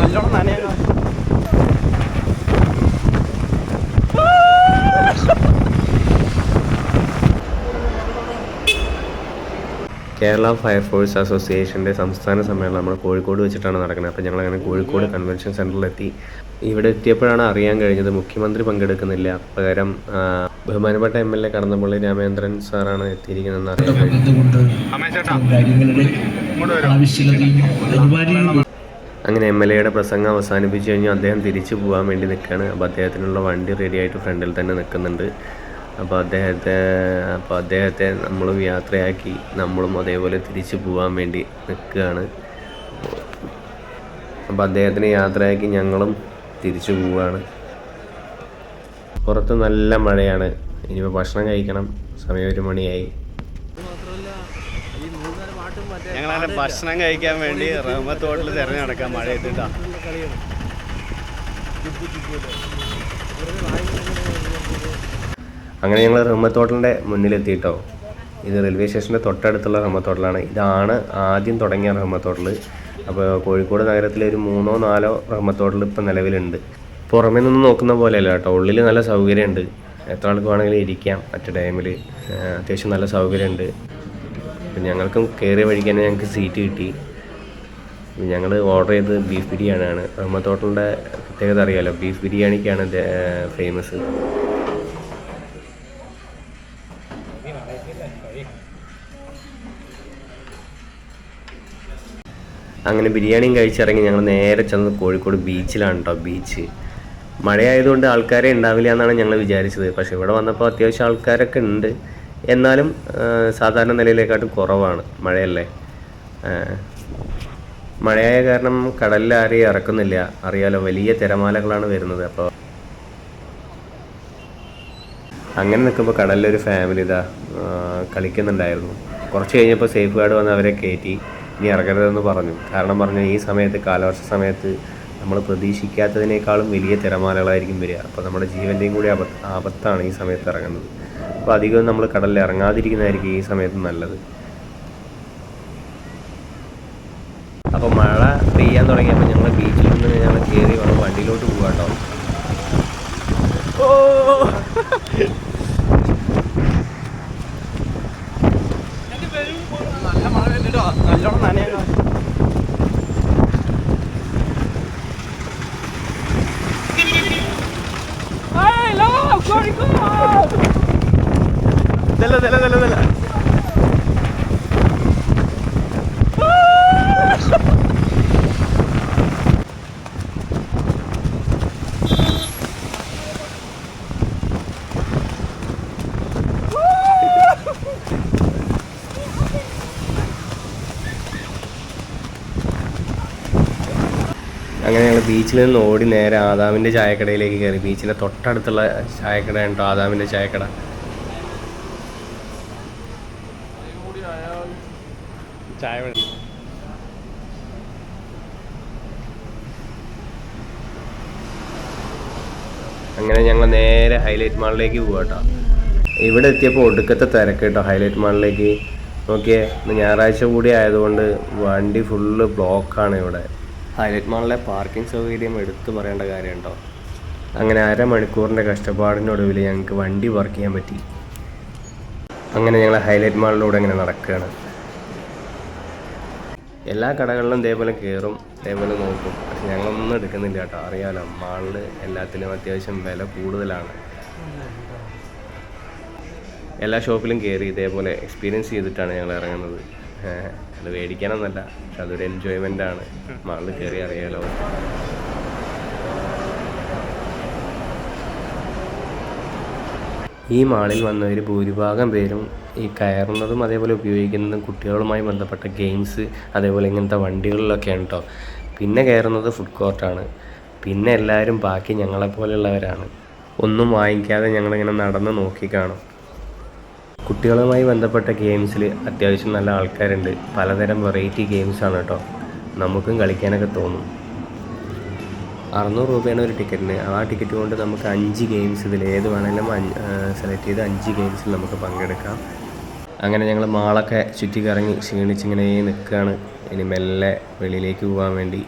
നല്ലോണം നനയാ കേരള ഫയർഫോഴ്സ് അസോസിയേഷന്റെ സംസ്ഥാന സമ്മേളനം നമ്മൾ കോഴിക്കോട് വെച്ചിട്ടാണ് നടക്കുന്നത്. അപ്പോൾ ഞങ്ങളങ്ങനെ കോഴിക്കോട് കൺവെൻഷൻ സെന്ററിലെത്തി ഇവിടെ എത്തിയപ്പോഴാണ് അറിയാൻ കഴിഞ്ഞത് മുഖ്യമന്ത്രി പങ്കെടുക്കുന്നില്ല. പകരം ബഹുമാനപ്പെട്ട M L A Kadannappally Ramendran സാറാണ് എത്തിയിരിക്കുന്നതെന്ന് അറിയാൻ കഴിഞ്ഞു അങ്ങനെ എം എൽ എയുടെ പ്രസംഗം അവസാനിപ്പിച്ച് കഴിഞ്ഞു അദ്ദേഹം തിരിച്ചു പോകാൻ വേണ്ടി നിൽക്കുകയാണ്. അപ്പോൾ അദ്ദേഹത്തിനുള്ള വണ്ടി റെഡി ആയിട്ട് ഫ്രണ്ടിൽ തന്നെ നിൽക്കുന്നുണ്ട്. അപ്പോൾ അദ്ദേഹത്തെ അപ്പോൾ അദ്ദേഹത്തെ നമ്മളും യാത്രയാക്കി നമ്മളും അതേപോലെ തിരിച്ചു പോകാൻ വേണ്ടി നിൽക്കുകയാണ്. അപ്പോൾ അദ്ദേഹത്തിന് യാത്രയാക്കി ഞങ്ങളും തിരിച്ചു പോവുകയാണ്. പുറത്ത് നല്ല മഴയാണ്. ഇനിയിപ്പോൾ ഭക്ഷണം കഴിക്കണം. സമയം ഒരു മണിയായി. ഞങ്ങളങ്ങനെ ഭക്ഷണം കഴിക്കാൻ വേണ്ടി റഹ്മത്ത് ഹോട്ടൽ തിരഞ്ഞു നടക്കാൻ മഴ എത്തിട്ടാ അങ്ങനെ ഞങ്ങൾ റഹ്മത്ത് ഹോട്ടലിന്റെ മുന്നിലെത്തിയിട്ടോ. ഇത് റെയിൽവേ സ്റ്റേഷന്റെ തൊട്ടടുത്തുള്ള റഹ്മത്ത് ഹോട്ടലാണ് ഇതാണ് ആദ്യം തുടങ്ങിയ റഹ്മത്ത് അപ്പോൾ കോഴിക്കോട് നഗരത്തിലെ ഒരു മൂന്നോ നാലോ റഹ്മത്ത് ഹോട്ടൽ ഇപ്പോൾ നിലവിലുണ്ട്. പുറമേ നിന്ന് നോക്കുന്ന പോലെയല്ല കേട്ടോ. ഉള്ളിൽ നല്ല സൗകര്യമുണ്ട്. എത്ര ആൾക്ക് വേണമെങ്കിലും ഇരിക്കാം അറ്റ് ടൈമിൽ അത്യാവശ്യം നല്ല സൗകര്യമുണ്ട്. പിന്നെ ഞങ്ങൾക്കും കയറിയ വഴിക്ക് തന്നെ ഞങ്ങൾക്ക് സീറ്റ് കിട്ടി. ഞങ്ങൾ ഓർഡർ ചെയ്തത് ബീഫ് ബിരിയാണിയാണ് അഹമ്മദ് ഹോട്ടലിന്റെ പ്രത്യേകത അറിയാമല്ലോ ബീഫ് ബിരിയാണിക്കാണ് ഫേമസ് അങ്ങനെ ബിരിയാണിയും കഴിച്ചിറങ്ങി ഞങ്ങൾ നേരെ ചെന്നത് കോഴിക്കോട് ബീച്ചിലാണ് കേട്ടോ ബീച്ച് മഴയായതുകൊണ്ട് ആൾക്കാരെ ഉണ്ടാവില്ല എന്നാണ് ഞങ്ങൾ വിചാരിച്ചത്. പക്ഷേ ഇവിടെ വന്നപ്പോൾ അത്യാവശ്യം ആൾക്കാരൊക്കെ ഉണ്ട്. എന്നാലും സാധാരണ നിലയിലേക്കാട്ടും കുറവാണ് മഴയല്ലേ? മഴയായ കാരണം കടലിൽ ആരെയും ഇറക്കുന്നില്ല. അറിയാലോ വലിയ തിരമാലകളാണ് വരുന്നത്. അപ്പോൾ അങ്ങനെ നിൽക്കുമ്പോൾ കടലിലൊരു ഫാമിലി ഇതാ കളിക്കുന്നുണ്ടായിരുന്നു. കുറച്ച് കഴിഞ്ഞപ്പോൾ സേഫ് ഗാർഡ് വന്ന് അവരെ കയറ്റി ഇനി ഇറങ്ങരുതെന്ന് പറഞ്ഞു. കാരണം പറഞ്ഞു ഈ സമയത്ത് കാലവർഷ സമയത്ത് നമ്മൾ പ്രതീക്ഷിക്കാത്തതിനേക്കാളും വലിയ തിരമാലകളായിരിക്കും വരിക. അപ്പോൾ നമ്മുടെ ജീവന്റെയും കൂടി ആപത്താണ് ഈ സമയത്ത് ഇറങ്ങുന്നത്. അപ്പോൾ അധികം നമ്മൾ കടലിൽ ഇറങ്ങാതിരിക്കുന്നതായിരിക്കും ഈ സമയത്ത് നല്ലത് അപ്പോൾ മഴ പെയ്യാൻ തുടങ്ങിയപ്പോൾ ഞങ്ങൾ ബീച്ചിൽ നിന്ന് ഞങ്ങൾ കയറി വന്ന് വണ്ടിയിലോട്ട് പോകാം കേട്ടോ നല്ല Oh, my God. ഇതല്ല ഇതല്ല ഇതല്ല അങ്ങനെ ഞങ്ങൾ ബീച്ചിൽ നിന്ന് ഓടി നേരെ ആദാമിന്റെ ചായക്കടയിലേക്ക് കയറി ബീച്ചിന്റെ തൊട്ടടുത്തുള്ള ചായക്കട കേട്ടോ ആദാമിന്റെ ചായക്കട. ചായ അങ്ങനെ ഞങ്ങൾ നേരെ ഹൈലൈറ്റ് മാളിലേക്ക് പോവാ കേട്ടോ ഇവിടെ എത്തിയപ്പോൾ ഒടുക്കത്തെ തിരക്ക് കേട്ടോ ഹൈലൈറ്റ് മാളിലേക്ക്. നോക്കിയേ ഞായറാഴ്ച കൂടി ആയതുകൊണ്ട് വണ്ടി ഫുള്ള് ബ്ലോക്കാണ് ഇവിടെ. ഹൈലൈറ്റ് മാളിലെ പാർക്കിംഗ് സൗകര്യം എടുത്തു പറയേണ്ട കാര്യം കേട്ടോ അങ്ങനെ അരമണിക്കൂറിന്റെ കഷ്ടപ്പാടിനൊടുവിൽ ഞങ്ങൾക്ക് വണ്ടി പാർക്ക് ചെയ്യാൻ പറ്റി. അങ്ങനെ ഞങ്ങൾ ഹൈലൈറ്റ് മാളിലൂടെ ഇങ്ങനെ നടക്കുകയാണ് എല്ലാ കടകളിലും ഇതേപോലെ കയറും ഇതേപോലെ നോക്കും. പക്ഷെ ഞങ്ങളൊന്നും എടുക്കുന്നില്ല കേട്ടോ. അറിയാലോ മാളിൽ എല്ലാത്തിലും അത്യാവശ്യം വില കൂടുതലാണ്. എല്ലാ ഷോപ്പിലും കയറി ഇതേപോലെ എക്സ്പീരിയൻസ് ചെയ്തിട്ടാണ് ഞങ്ങൾ ഇറങ്ങുന്നത്. അത് മേടിക്കാനൊന്നല്ല പക്ഷെ അതൊരു എൻജോയ്മെന്റ് ആണ്. മാളിൽ കയറി അറിയാലോ. ഈ മാളിൽ വന്നവർ ഭൂരിഭാഗം പേരും ഈ കയറുന്നതും അതേപോലെ ഉപയോഗിക്കുന്നതും കുട്ടികളുമായി ബന്ധപ്പെട്ട ഗെയിംസ് അതേപോലെ ഇങ്ങനത്തെ വണ്ടികളിലൊക്കെയാണ് കേട്ടോ പിന്നെ കയറുന്നത് ഫുഡ് കോർട്ടാണ് പിന്നെ എല്ലാവരും ബാക്കി ഞങ്ങളെപ്പോലെയുള്ളവരാണ് ഒന്നും വാങ്ങിക്കാതെ ഞങ്ങളിങ്ങനെ നടന്ന് നോക്കി കാണും. കുട്ടികളുമായി ബന്ധപ്പെട്ട ഗെയിംസിൽ അത്യാവശ്യം നല്ല ആൾക്കാരുണ്ട്. പലതരം വെറൈറ്റി ഗെയിംസാണ് കേട്ടോ നമുക്കും കളിക്കാനൊക്കെ തോന്നും. അറുന്നൂറ് രൂപയാണ് ഒരു ടിക്കറ്റിന്. ആ ടിക്കറ്റ് കൊണ്ട് നമുക്ക് അഞ്ച് ഗെയിംസ് ഇതിൽ ഏത് വേണമെങ്കിലും സെലക്ട് ചെയ്ത് അഞ്ച് ഗെയിംസിൽ നമുക്ക് പങ്കെടുക്കാം. അങ്ങനെ ഞങ്ങൾ മാളൊക്കെ ചുറ്റി കറങ്ങി ക്ഷീണിച്ചിങ്ങനെ നിൽക്കുകയാണ്. ഇനി മെല്ലെ വെളിയിലേക്ക് പോകാൻ വേണ്ടി.